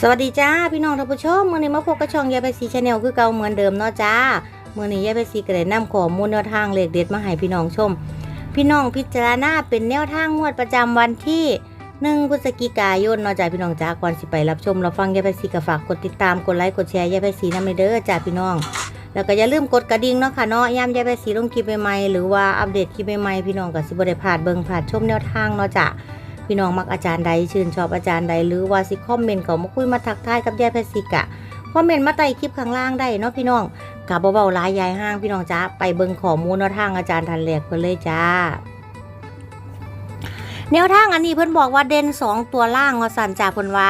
สวัสดีจ้าพี่น้องท่านผู้ชมเมื่อนี้มาพบกับช่องยายไปซีชาแนลคือเก่าเหมือนเดิมเนาะจ้าเมื่อนี้ยายไปซีก็ได้นำข้อมูลแนวทางเลขเด็ดมาให้พี่น้องชม พี่น้องพิจารณาเป็นแนวทางงวดประจำวันที่หนึ่งพฤศจิกายนเนาะจ้าพี่น้องจ้าก่อนสิไปรับชมรับฟังยายไปซีก็ฝากกดติดตามกดไลค์กดแชร์ยายไปซีนำเด้อจ้าพี่น้อง แล้วก็อย่าลืมกดกระดิ่งเนาะค่ะเนาะยามยายไปซีลงคลิปใหม่ๆหรือว่าอัปเดตคลิปใหม่ๆพี่น้องก็สิบ่ได้พลาดเบิ่งพลาดชมแนวทางเนาะจ้า พี่น้องมักอาจารย์ใดชื่นชอบอาจารย์ใดหรือว่าสิคอมเมนต์เขามาคุยมาทักทายกับยายแพทย์สิกะคอมเมนต์มาใต้คลิปข้างล่างได้เนาะพี่น้องกับเบาๆลายยายห้างพี่น้องจ้าไปเบิ่งข้อมูลแนวทางอาจารย์ทันแหลกเพิ่นเลยจ้า แนวทางอันนี้เพิ่นบอกว่าเด่นสองตัวล่างว่าสันจ่าเพิ่นว่า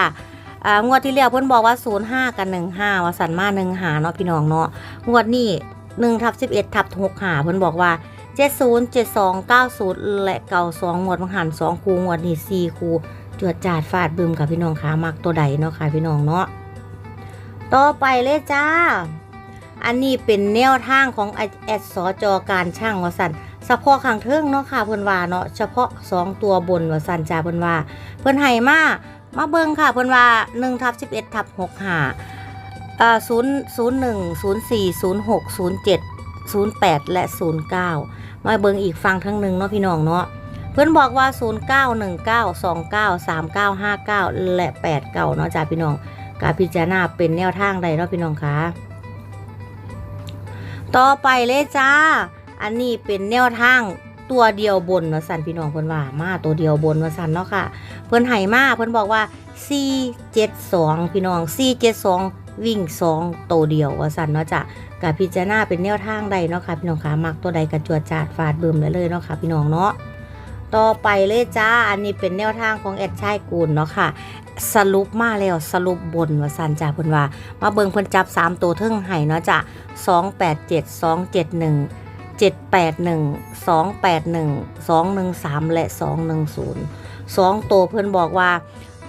อ่างวดที่แล้วเพิ่นบอกว่า05กับ15ว่าสันมา1หาเนาะพี่น้องเนาะงวดนี้1ทับ11ทับ6หาเพิ่นบอกว่า เจ็ดศูนย์เจ็ดสองเก้าศูนย์และเก่าสองงวดมังหันสองคูงวดนี่สี่คูจวดจาดฟาดบึมค่ะพี่น้องขามักตัวใดเนาะค่ะพี่น้องเนาะต่อไปเลยจ้า อันนี้เป็นแนวทางของแอดสจการช่างวสันเฉพาะข้างเทิงเนาะค่ะเพิ่นว่าเนาะเฉพาะสองตัวบนวสันจ้าเพิ่นว่าเพิ่นให้มามาเบิ่งค่ะเพิ่นว่า1ทับ11ทับ6หาอ่า0 0 1 0 4 0 6 0 7 0 08 และ 09 มาเบิงอีกฟังทั้งหนึ่งเนาะพี่น้องเนาะเพื่อนบอกว่า 0 9 1 9 2 9 3 9 5 9 และ 8เก่าเนาะจ้าพี่น้องกาพิจารณาเป็นแนวทางใดเนาะพี่น้องคะต่อไปเลยจ้า อันนี้เป็นแนวทางตัวเดียวบนเนาะสันพี่น้องเพิ่นว่ามาตัวเดียวบนว่าสันเนาะค่ะ เพิ่อนให้มาเพิ่อนบอกว่า 4 7 2 พี่น้อง C72 วิ่ง2ตัวเดียวว่าสันเนาะจ้ะกับพิจารณาเป็นแนวทางใดเนาะค่ะพี่น้องคะมักตัวใดกระจวดจาดฟาดเบิ่มได้เลยเนาะค่ะพี่น้องเนาะต่อไปเลยจ้า อันนี้เป็นแนวทางของแอดชายกูลเนาะค่ะ สรุปมาแล้วสรุปบนว่าสันจ้าเพิ่นว่า มาเบิ่งเพิ่นจับ 3 ตัวเทิงไห้เนาะจ้ะ287 271 781 281 213 และ 210 2 ตัวเพิ่นบอกว่า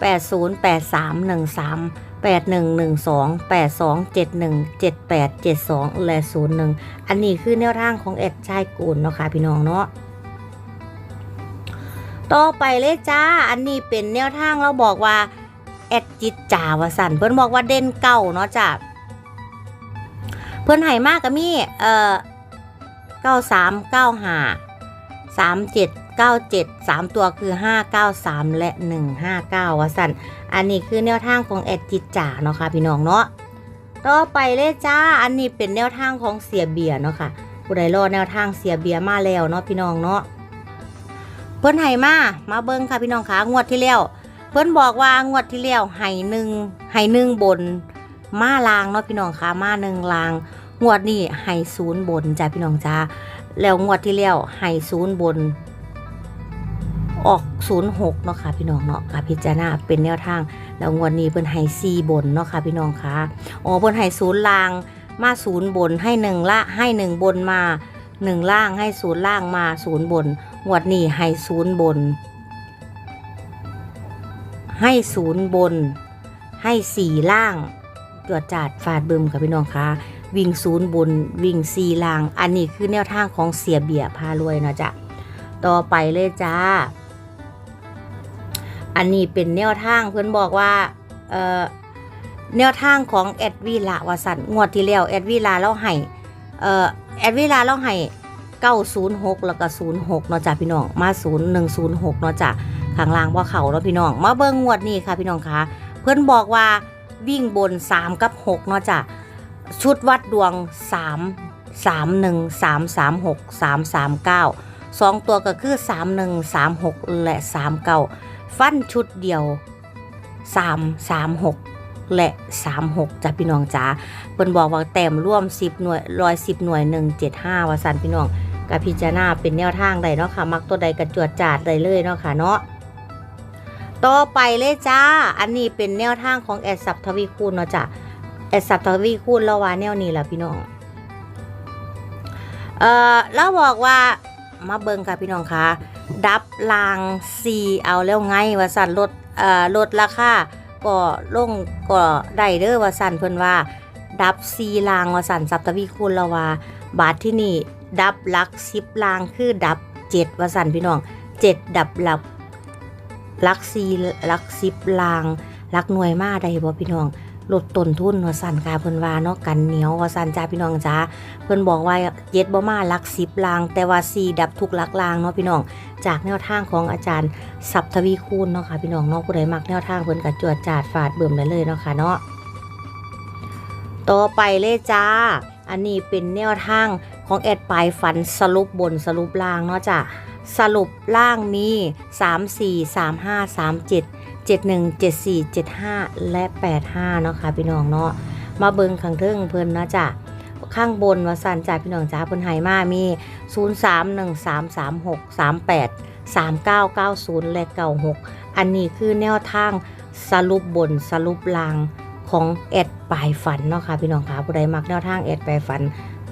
808313 8112 8271 7872 และ 01 อันนี้คือแนวทางของแอดชายกูลเนาะค่ะพี่น้องเนาะต่อไปเลยจ้า อันนี้เป็นแนวทางเราบอกว่า แอดจิตจ่าวสันเพิ่อนบอกว่าเด่นเก่าเนาะจ้ะเพิ่อนให้มากก็มีเอ่อ93 95 37 97 3 ตัวคือ 593 และ 159วะสันอันนี้คือแนวทางของแอดจิตจ่าเนาะค่ะพี่น้องเนาะต่อไปเลยจ้า อันนี้เป็นแนวทางของเสียเบียเนาะค่ะผู้ใดรอแนวทางเสียเบียมาแล้วเนาะพี่น้องเนาะเพิ่นให้มา มาเบิ่งค่ะพี่น้องคะงวดที่แล้วเพิ่นบอกว่างวดที่แล้วให้หนึ่งให้หนึ่งบน มาลางเนาะพี่น้องคะมาหนึ่งลางงวดนี้ให้ศูนย์บนจ้าพี่น้องจ้าแล้วงวดที่แล้วให้ศูนย์บน ออกศูนย์หกเนาะค่ะพี่น้องเนาะค่ะพิจารณาเป็นแนวทาง แล้วงวดนี้เพิ่นให้ซีบนเนาะค่ะพี่น้องคะอ๋อเพิ่นให้ศูนย์ล่างมาศูนย์บนให้หนึ่งละให้หนึ่งบนมาหนึ่งล่างให้ศูนย์ล่างมาศูนย์บนงวดนี้ให้ศูนย์บน ให้ศูนย์บน ให้สี่ล่างตรวจจัดฟาดบึมกับพี่น้องคะวิ่งศูนย์บนวิ่งสี่ล่าง อันนี้คือแนวทางของเสียเบียพารวยเนาะจ้ะต่อไปเลยจ้า อันนี้เป็นแนวทางเพื่อนบอกว่าเอ่อแนวทางของแอดวีลาวสันงวดที่แล้วแอดวีลาเราให้เอ่อแอดวีลาเราให้906แล้วก็06เนาะจ้ะพี่น้องมา0106เนาะจ้ะข้างล่างว่าเขาเนาะพี่น้อง มาเบิ่งงวดนี้ค่ะพี่น้องคะเพื่อนบอกว่าวิ่งบน3กับ6เนาะจ้ะชุดวัดดวง3 3 1 3 3 6 3 3 9 2ตัวก็คือ3 1 3 6และ3 9 ฟันชุดเดียว 3 3 6 และ 3 6จ้ะพี่น้องจ๋าเพิ่นบอกว่าแต้มร่วม 10 หน่วยร้อย10หน่วย 175 ว่าสันพี่น้องกับพิจารณาเป็นแนวทางใดเนาะค่ะ มักตัวใดกระจวดจาดได้เลยเนาะค่ะเนาะต่อไปเลยจ้า อันนี้เป็นแนวทางของแอดสับทวีคูณเนาะจ้ะแอดสับทวีคูณเราว่าแนวนี้แหละพี่น้อง เอ่อเราบอกว่ามาเบิ่งค่ะพี่น้องคะ ดับลางซีเอาแล้วไงว่าสั่นลดเอ่อลดราคาก็ลงก็ได้เด้อว่าสั่นเพิ่นว่า ดับซีลางว่าสั่นสัปตวีคูณละว่า บาทที่นี่ ดับลักสิบลางคือดับเจ็ดว่าสั่นพี่น้องเจ็ดดับลับลักซีลักสิบลางลักหน่วยมาได้บ่พี่น้อง ลดต้นทุนว่าสั่นค่ะเพิ่นว่าเนาะกันเหนียวว่าสั่นจ้าพี่น้องจ้าเพิ่นบอกว่าเจ็ดบ่มาหลัก10ลาง แต่ว่า4ดับทุกหลักลางเนาะพี่น้อง จากแนวทางของอาจารย์สับทวีคูณเนาะค่ะพี่น้องเนาะผู้ใดมักแนวทางเพิ่นก็จวดจาดฟาดเบิ่มได้เลยเนาะค่ะเนาะต่อไปเลยจ้า อันนี้เป็นแนวทางของแอดปลายฝันสรุปบนสรุปล่างเนาะจ้ะสรุปล่างมี 3 4 3 5 3 7 7 1 7 4 7 5 และ 85 เนาะค่ะพี่น้องเนาะมาเบิงข้างเทิงเพิ่นนะจ้ะข้างบนวาสันจ้าพี่น้องจ้าเพิ่นให้มามี 0 3 1 3 3 6 3 8 3 9 9 0 และ 96 อันนี้คือแนวทางสรุปบนสรุปลางของแอดปลายฝันเนาะค่ะพี่น้องค่ะผู้ใดมักแนวทางแอดปลายฝัน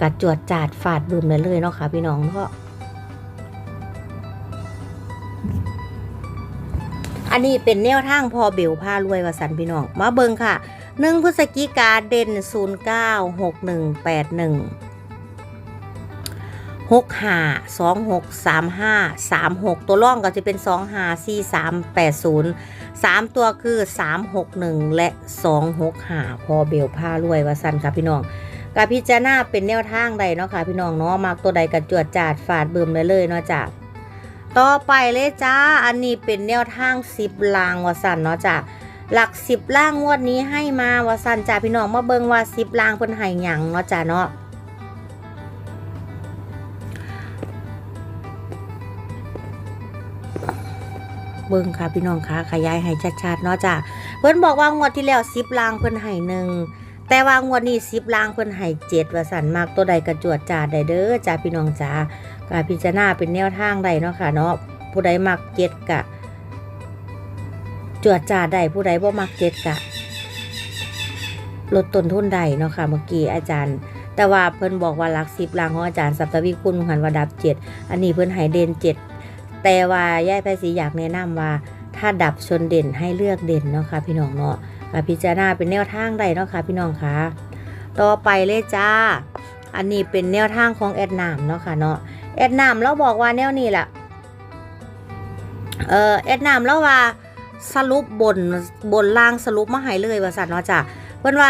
กระจวดจาดฟาดบึมได้เลยเนาะค่ะพี่น้องเนาะ อันนี้เป็นแนวทางพอเบลผ้ารวยว่าสันพี่น้องมาเบิงค่ะหนึ่งพฤศจิกาเด่นศูนย์เก้าหกหนึ่งแปดหนึ่งหกห้าสองหกสามห้าสามหกตัวร่องก็จะเป็นสองห้าสี่สามแปดศูนย์สามตัวคือสามหกหนึ่งและสองหกห้าพอเบลผ้ารวยว่าสันค่ะพี่น้องกับพิจารณาเป็นแนวทางใดเนาะค่ะพี่น้องเนาะมักตัวใดกระจวดจาดฝาดเบิ่มเลยเลยเนาะจ้ะ ต่อไปเลยจ้า อันนี้เป็นแนวทางสิบลางวสันเนาะจ้ะหลักสิบล่างงวดนี้ให้มาวสันจ้าพี่น้องมาเบิ่งว่าสิบลางเพิ่นให้หยังเนาะจ้ะเนาะเบิ่งค่ะพี่น้องค่ะขยายให้ชัดๆเนาะจ้ะเพิ่นบอกว่างวดที่แล้วสิบลางเพิ่นให้หนึ่งแต่ว่างวดนี้สิบลางเพิ่นให้เจ็ดว่าสันมากตัวใดกระจวดจาได้เด้อจ้าพี่น้องจ้า กาพิจารณาเป็นแนวทางใดเนาะค่ะเนาะผู้ใดมักเจ็ดกะจวดจ่าดได้ผู้ใดบ่มักเจ็ดกะลดต้นทุนได้เนาะค่ะเมื่อกี้อาจารย์ แต่ว่าเพิ่นบอกว่าหลักสิบลางของอาจารย์สัปตวิคุณหันว่าดับเจ็ดอันนี้เพิ่นให้เด่นเจ็ดแต่ว่าย่ายไพศรีอยากแนะนำว่า ถ้าดับชนเด่นให้เลือกเด่นเนาะค่ะพี่น้องเนาะค่ะพิจารณาเป็นแนวทางใดเนาะค่ะพี่น้องคะต่อไปเลยจ้า อันนี้เป็นแนวทางของแอดนามเนาะค่ะเนาะแอดนามเราบอกว่าแนวนี้แหละเออแอดนามเราว่าสรุปบนบนล่างสรุปมาให้เลยว่าสัตว์เนาะจ้ะเพิ่อนว่า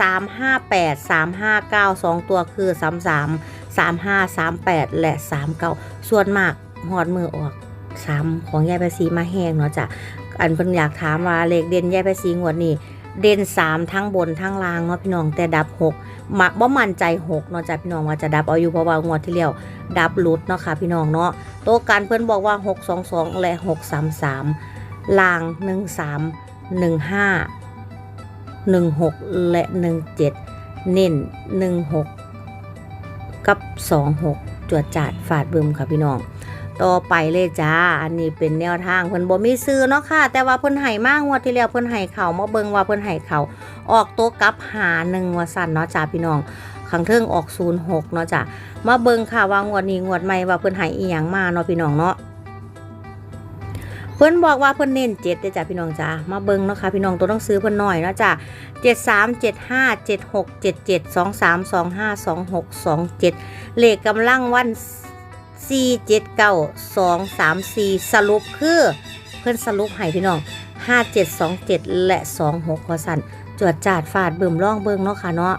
3 5 8 3 5 9 2ตัวคือ3 3 3 5 3 8และ3 9ส่วนมากหอดมือออก3ของยายภาษีมาแห้งเนาะจ้ะอันเพิ่นอยากถามว่าเลขเด่นยายไปสีงวดนี้ เด่นสามทั้งบนทั้งล่างเนาะพี่น้องแต่ดับหกมักบ่มั่นใจหกเนาะจ้ะพี่น้องว่าจะดับเอาอยู่เพราะว่างวดที่แล้วดับลุดเนาะค่ะพี่น้องเนาะโตวกันเพิ่อนบอกว่า6 2 2และ6 3 3ล่าง1 3 1 5 1 6และ1 7เน้น1 6กับ2 6จวดจาดฝาดบึมค่ะพี่น้อง ต่อไปเลยจ้า อันนี้เป็นแนวทางเพิ่นบ่มีซื้อเนาะค่ะ แต่ว่าเพิ่นให้มากงวดที่แล้วเพิ่นให้เขามาเบิงว่าเพิ่นให้เขาออกตัวกับหาหนึ่งว่าสั่นเนาะจ้าพี่น้องขังเทิงออก06เนาะจ้ะมาเบิงค่ะว่างวดนี้งวดใหม่ว่าเพิ่นให้อีหยังมาเนาะพี่น้องเนาะเพิ่นบอกว่าเพิ่นเน้น7เด้อจ้ะพี่น้องจ้ามาเบิงเนาะค่ะพี่น้องตัวหนังสือเพิ่นหน่อยเนาะจ้ะ73 75 76 77 23 25 26 27เลขกำลังวันสี่เจ็ดเก้าสองหกสามสี่ส 479234 สรุปคือ เพื่อนสรุปให้พี่น้องห้าเจ็ดสองเจ็ดและสองหกขอสันจวดจาดฟาดเบิ่มร่องเบิ่งเนาะค่ะเนาะ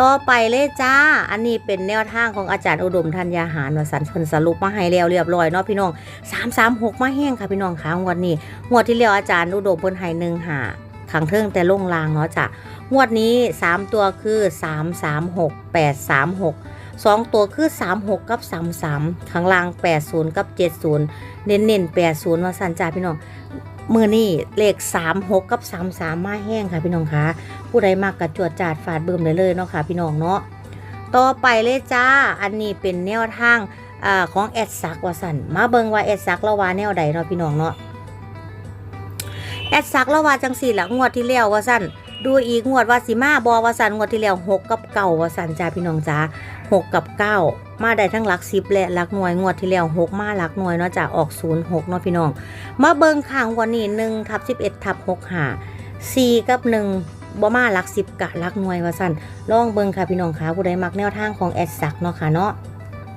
ต่อไปเลยจ้า อันนี้เป็นแนวทางของอาจารย์อุดมธัญญาหารวสันเพิ่นสรุปมาให้แล้วเรียบร้อยเนาะพี่น้องสามสามหกมาแห้งค่ะพี่น้องค่ะงวดนี้งวดที่แล้วอาจารย์อุดมเพิ่นให้หนึ่งหาขังเทิงแต่ลงลางเนาะจ้ะงวดนี้สามตัวคือสามสามหกแปดสามหก สองตัวคือ 36 กับ 33ข้างล่าง 80 กับ 70 เน้นเน้น80ว่าสันจ่าพี่น้องมือนี่เลข 36 กับ 33 มาแห้งค่ะพี่น้องคะผู้ใดมากกระจวดจาดฝาดเบิ่มได้เลยเนาะค่ะพี่น้องเนาะต่อไปเลยจ้า อันนี้เป็นแนวทางอของแอดซักวาสันมาเบิงว่าแอดซักละวาแนวใดเนาะพี่น้องเนาะแอดซักละวาจังสี่ละงวดที่แล้ววาสัน ดูอีกงวดว่าสิมาบอวาสันงวดที่แล้วหกกับเก่าวาสันจ้าพี่น้องจ้า6กับ9มาได้ทั้งหลักสิบและหลักหน่วยงวดที่แล้ว6มาหลักหน่วยเนาะจะออก0 6เนาะพี่น้อง มาเบิงข้างวันนี้1ทับ11ทับ6หา4กับ1บ่มาหลักสิบกะหลักหน่วยว่าสันลองเบิงค่ะพี่น้องค่ะผู้ใดมักแนวทางของแอดสักเนาะค่ะเนาะ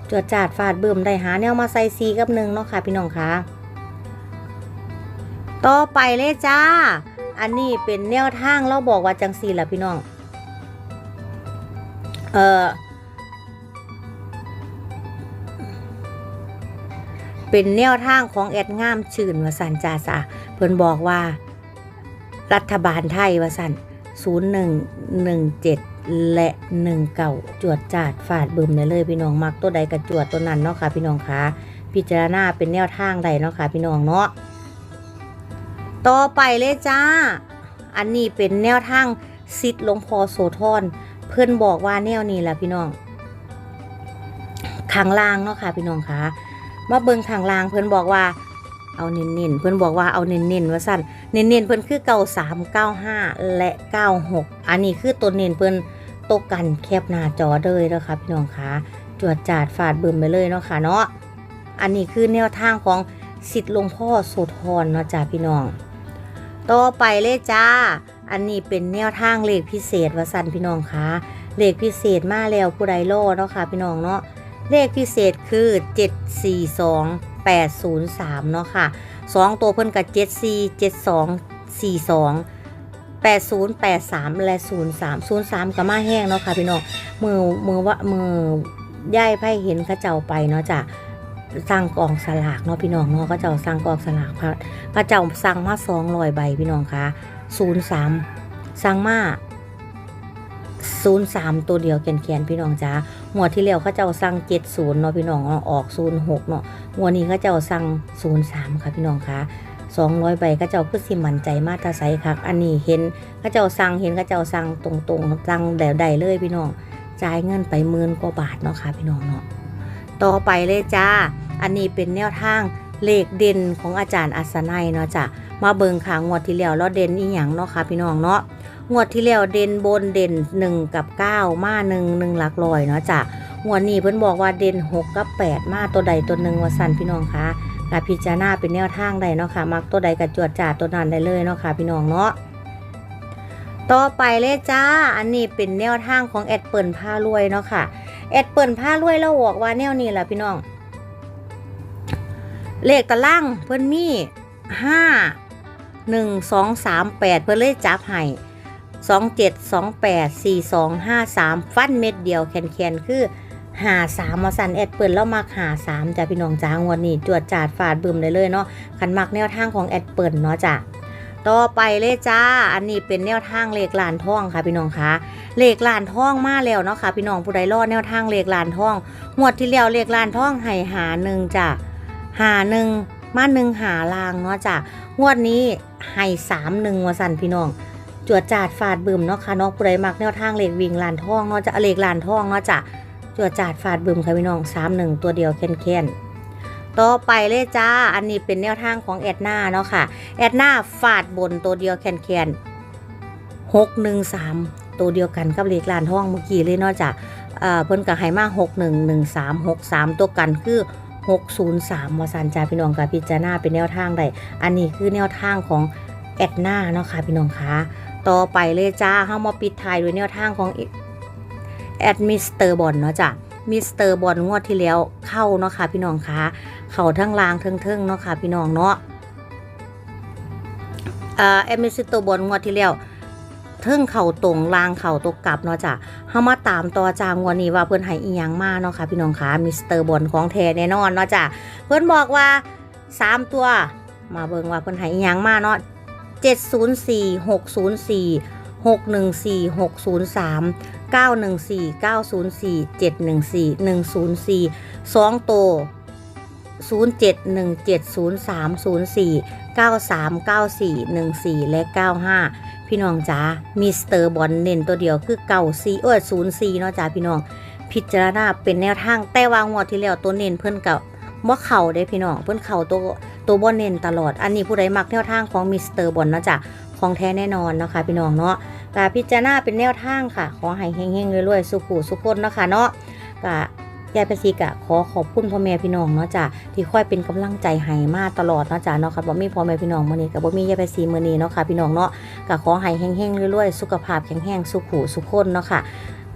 จวดจาดฟาดเบิ่มได้หาแนวมาใส่4กับ1เนาะค่ะพี่น้องค่ะต่อไปเลยจ้า อันนี้เป็นแนวทางเราบอกว่าจังสี่ละพี่น้อง เออเป็นแนวทางของแอดงามชื่นวสันจาสาเพิ่นบอกว่า รัฐบาลไทยวสัน0117และ19จวดจาดฝาดบึมได้เลยพี่น้องมักตัวใดกระจวดตัวนั้นเนาะค่ะพี่น้องคะพิจารณาเป็นแนวทางใดเนาะค่ะพี่น้องเนาะ ต่อไปเลยจ้า อันนี้เป็นแนวทางซิดหลวงพอโสธรเพื่อนบอกว่าแนวนี้แหละพี่น้องขางล่างเนาะค่ะพี่น้องคะมาเบิ่งขางล่างเพื่อนบอกว่าเอาเน้นๆเพื่อนบอกว่าเอาเน้นๆว่าสั้นเน้นๆเพื่อนคือเก้าสามเก้าห้าและเก้าหกอันนี้คือตัวเน้นเพื่อนตกกันแคบหน้าจอเลยนะคะพี่น้องคะจวดจาดฝาดเบิ่มไปเลยเนาะค่ะเนาะอันนี้คือแนวทางของสิทธิ์หลวงพ่อโสธรเนาะจ้าพี่น้อง ต่อไปเลยจ้า อันนี้เป็นแนวทางเลขพิเศษวสันพี่น้องคะเลขพิเศษมาแล้วผู้ใดโลเนาะค่ะพี่น้องเนาะเลขพิเศษคือ 742 803 เนาะค่ะ 2 ตัวเพิ่นกับ74 72 42 80 83 และ 03 03ก็มาแห้งเนาะค่ะพี่น้องมือมือว่ามือย่ายไพ่เห็นเขาเจ้าไปเนาะจ้ะ สร้างกองสลากเนาะพี่น้องเนาะเขาเจ้าสร้างกองสลากพระพระเจ้าสั่งมาสองร้อยใบพี่น้องคะศูนย์สามสั่งมาศูนย์สามตัวเดียวแขนๆพี่น้องจ้าหัวดที่แล้วเขาเจ้าสั่งเจ็ดศูนย์เนาะพี่น้องเนาะออกศูนย์หกเนาะหัวดนี้เขาเจ้าสั่งศูนย์สามค่ะพี่น้องคะสองร้อยใบเขาเจ้าคือสิมั่นใจมาตาไซคักอันนี้เห็นเขาเจ้าสั่งเห็นเขาเจ้าสั่งตรงๆสั่งแดวใดเลยพี่น้องจ่ายเงินไปหมื่นกว่าบาทเนาะค่ะพี่น้องเนาะ ต่อไปเลยจ้า อันนี้เป็นแนวทางเลขเด่นของอาจารย์อัศนัยเนาะจ้ะมาเบิงขางวดที่แล้วแล้วเด่นอีหยังเนาะค่ะพี่น้องเนาะงวดที่แล้วเด่นบนเด่น 1 กับ 9 มา1 1หลักลอยเนาะจ้ะงวดนี้เพิ่นบอกว่าเด่น 6 กับ 8 มาตัวใดตัวหนึ่งว่าสั่นพี่น้องคะกาพิจารณาเป็นแนวทางใดเนาะค่ะ มักตัวใดกับจวดจ่าตัวนั้นได้เลยเนาะค่ะพี่น้องเนาะต่อไปเลยจ้า อันนี้เป็นแนวทางของแอดเปิลผ้ารวยเนาะค่ะ แอดเปิลผ้ารวยเราบอกว่าแนวนี้แหละพี่น้อง เลขตะล่างเพิ่นมีห้าหนึ่งสองสามแปดเพิ่นเลยจับให้สองเจ็ดสองแปดสี่สองห้าสามฟันเม็ดเดียวแคนแคนคือหาสามมาสันแอดเปิดแล้วมักหาสามจ้ะพี่น้องจ้างวันนี้จวดจาดฝาดบึมได้เลยเนาะขันมักแนวทางของแอดเปิดเนาะจ้ะ ต่อไปเลยจ้า อันนี้เป็นแนวทางเลขลานท่องค่ะพี่น้องคะเลขลานท่องมาแล้วเนาะค่ะพี่น้องผู้ใดรอดแนวทางเลขลานท่องงวดที่แล้วเลขลานท่องให้หาหนึ่งจ้ะหาหนึ่งมาหนึ่งหาลางเนาะจ้ะงวดนี้ให้สามหนึ่งวสันพี่น้องจวดจาดฟาดบึมเนาะค่ะเนาะผู้ใดมักแนวทางเหล็กวิ่งลานทองเนาะจะเหล็กลานทองเนาะจ้ะจวดจาดฟาดบึมค่ะพี่น้องสามหนึ่งตัวเดียวแค้นแค้นๆ ต่อไปเลยจ้า อันนี้เป็นแนวทางของแอดนาเนาะค่ะ แอดนาฟาดบนตัวเดียวแคนแคนหกหนึ่งสามตัวเดียวกันกับเหล็กลานทองเมื่อกี้เลยเนาะจ้ะเอ่อเพิ่นกับไฮมาหกหนึ่งหนึ่งสามหกสามตัวกันคือ603วสันจาพี่น้องกับพิจารณาเป็นแนวทางใดอันนี้คือแนวทางของแอดนาเนาะค่ะพี่น้องคะต่อไปเลยจ้าเฮามาปิดท้ายด้วยแนวทางของแอดมิสเตอร์บอลเนาะจ้ะมิสเตอร์บอลงวดที่แล้วเข้าเนาะค่ะพี่น้องคะ เข้าทั้งลางทั้งเทิงเนาะค่ะ พี่น้องเนาะเอ่อแอดมิสเตอร์บอลงวดที่แล้วเทิงเข่าตรงลางเข่าตกกลับเนาะจ้ะเฮามาตามต่อจางวันนี้ว่าเพิ่อนให้อีหยังมาเนาะค่ะ พี่น้องคะมิสเตอร์บอลของแท้แน่นอนเนาะจ้ะเพิ่อนบอกว่า3ตัว มาเบิ่งว่าเพิ่อนให้อีหยังมาเนาะ704 604 614 603 914 904 714 104 2ตัว 07170304 9394 14 และ 95 พี่น้องจ้ามิสเตอร์บอลเน้นตัวเดียวคือเก่าซีเออศูนย์ซีเนาะจ้าพี่น้อง พิจารณาเป็นแนวทางแต่วางงวดที่แล้วตัวเน้นเพิ่อนกับว่เข่าได้พี่น้องเพิ่อนเข่าตัวตัวบอลเน้นตลอด อันนี้ผู้ใดมักแนวทางของมิสเตอร์บอลเนาะจ้ะของแท้แน่นอนนะคะพี่น้องเนาะกาพิจารณาเป็นแนวทางค่ะ ขอให้เฮงๆรวยๆสุขุสุขคนนะคะเนาะกะ ยายประสีกะขอขอบคุณพ่อแม่พี่น้องเนาะจ้ะที่คอยเป็นกำลังใจให้มาตลอดเนาะจ้ะเนาะค่ะบ่มีพ่อแม่พี่น้องมื้อนี้ก็บ่มียายประสีมื้อนี้เนาะค่ะพี่น้องเนาะก็ขอให้แห้งๆรวยๆสุขภาพแข็งแรงสุขุสุขคนเนาะค่ะ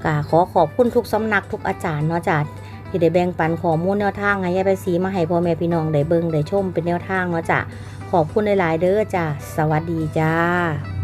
ก็ขอขอบคุณทุกสำนักทุกอาจารย์เนาะจ้ะที่ได้แบ่งปันข้อมูลแนวทางให้ยายไปสีมาให้พ่อแม่พี่น้องได้เบิ่งได้ชมเป็นแนวทางเนาะจ้ะขอบคุณหลายๆเด้อจ้าสวัสดีจ้า